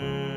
Mm-hmm.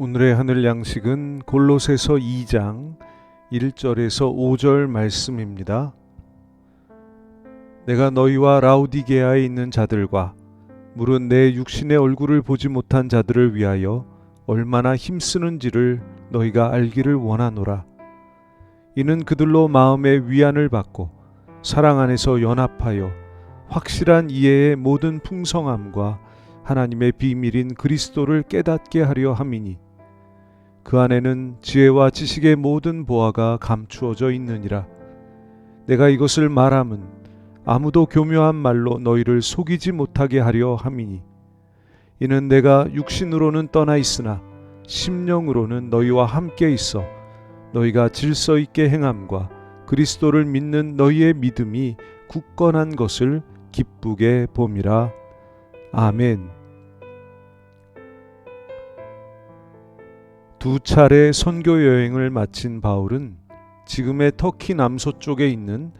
오늘의 하늘 양식은 골로새서 2장 1절에서 5절 말씀입니다. 내가 너희와 라우디게아에 있는 자들과 물은 내 육신의 얼굴을 보지 못한 자들을 위하여 얼마나 힘쓰는지를 너희가 알기를 원하노라. 이는 그들로 마음의 위안을 받고 사랑 안에서 연합하여 확실한 이해의 모든 풍성함과 하나님의 비밀인 그리스도를 깨닫게 하려 함이니 그 안에는 지혜와 지식의 모든 보화가 감추어져 있느니라. 내가 이것을 말함은 아무도 교묘한 말로 너희를 속이지 못하게 하려 함이니 이는 내가 육신으로는 떠나 있으나 심령으로는 너희와 함께 있어 너희가 질서 있게 행함과 그리스도를 믿는 너희의 믿음이 굳건한 것을 기쁘게 봄이라. 아멘. 두 차례 선교 여행을 마친 바울은 지금의 터키 남서쪽에 있는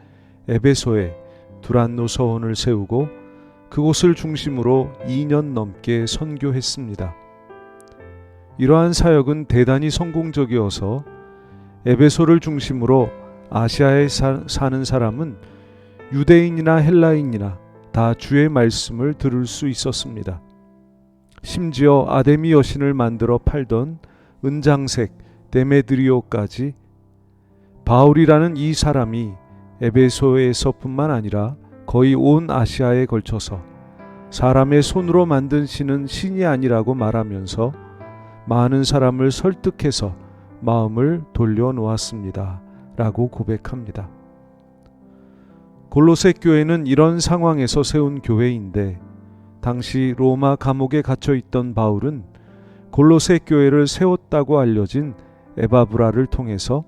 에베소에 두란노 서원을 세우고 그곳을 중심으로 2년 넘게 선교했습니다. 이러한 사역은 대단히 성공적이어서 에베소를 중심으로 아시아에 사, 사는 사람은 유대인이나 헬라인이나 다 주의 말씀을 들을 수 있었습니다. 심지어 아데미 여신을 만들어 팔던 은장색 데메드리오까지 바울이라는 이 사람이 에베소에서뿐만 아니라 거의 온 아시아에 걸쳐서 사람의 손으로 만든 신은 신이 아니라고 말하면서 많은 사람을 설득해서 마음을 돌려놓았습니다. 라고 고백합니다. 골로새 교회는 이런 상황에서 세운 교회인데 당시 로마 감옥에 갇혀 있던 바울은 골로새 교회를 세웠다고 알려진 에바브라를 통해서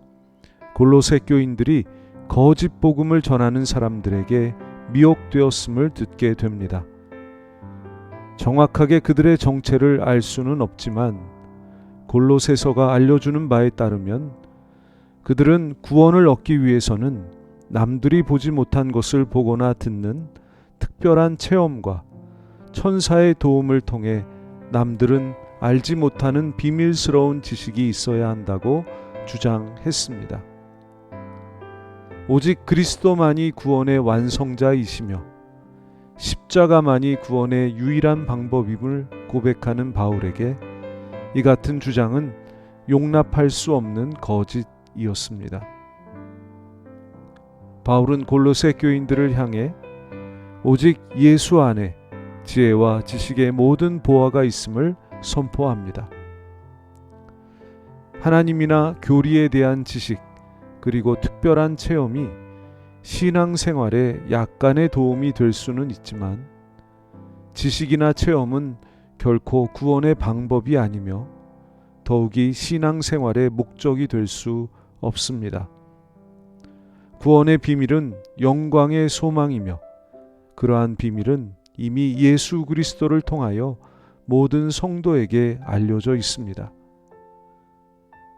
골로새 교인들이 거짓 복음을 전하는 사람들에게 미혹되었음을 듣게 됩니다. 정확하게 그들의 정체를 알 수는 없지만 골로새서가 알려주는 바에 따르면 그들은 구원을 얻기 위해서는 남들이 보지 못한 것을 보거나 듣는 특별한 체험과 천사의 도움을 통해 남들은 알지 못하는 비밀스러운 지식이 있어야 한다고 주장했습니다. 오직 그리스도만이 구원의 완성자이시며 십자가만이 구원의 유일한 방법임을 고백하는 바울에게 이 같은 주장은 용납할 수 없는 거짓이었습니다. 바울은 골로새 교인들을 향해 오직 예수 안에 지혜와 지식의 모든 보화가 있음을 선포합니다. 하나님이나 교리에 대한 지식 그리고 특별한 체험이 신앙생활에 약간의 도움이 될 수는 있지만 지식이나 체험은 결코 구원의 방법이 아니며 더욱이 신앙생활의 목적이 될 수 없습니다. 구원의 비밀은 영광의 소망이며 그러한 비밀은 이미 예수 그리스도를 통하여 모든 성도에게 알려져 있습니다.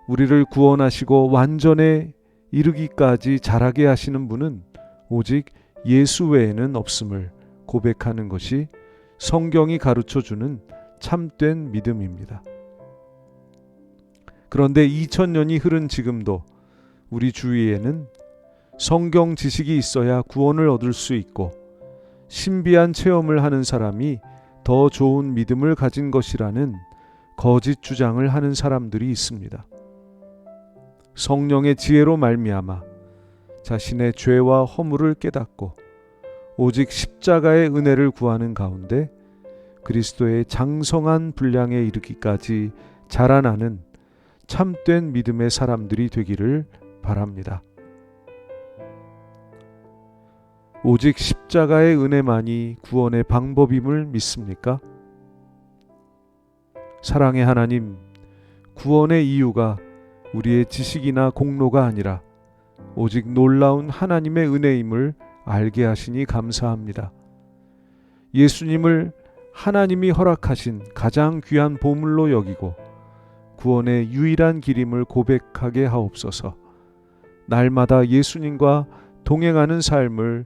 우리를 구원하시고 완전에 이르기까지 자라게 하시는 분은 오직 예수 외에는 없음을 고백하는 것이 성경이 가르쳐 주는 참된 믿음입니다. 그런데 2000년이 흐른 지금도 우리 주위에는 성경 지식이 있어야 구원을 얻을 수 있고 신비한 체험을 하는 사람이 더 좋은 믿음을 가진 것이라는 거짓 주장을 하는 사람들이 있습니다. 성령의 지혜로 말미암아 자신의 죄와 허물을 깨닫고 오직 십자가의 은혜를 구하는 가운데 그리스도의 장성한 분량에 이르기까지 자라나는 참된 믿음의 사람들이 되기를 바랍니다. 오직 십자가의 은혜만이 구원의 방법임을 믿습니까? 사랑의 하나님, 구원의 이유가 우리의 지식이나 공로가 아니라 오직 놀라운 하나님의 은혜임을 알게 하시니 감사합니다. 예수님을 하나님이 허락하신 가장 귀한 보물로 여기고 구원의 유일한 길임을 고백하게 하옵소서. 날마다 예수님과 동행하는 삶을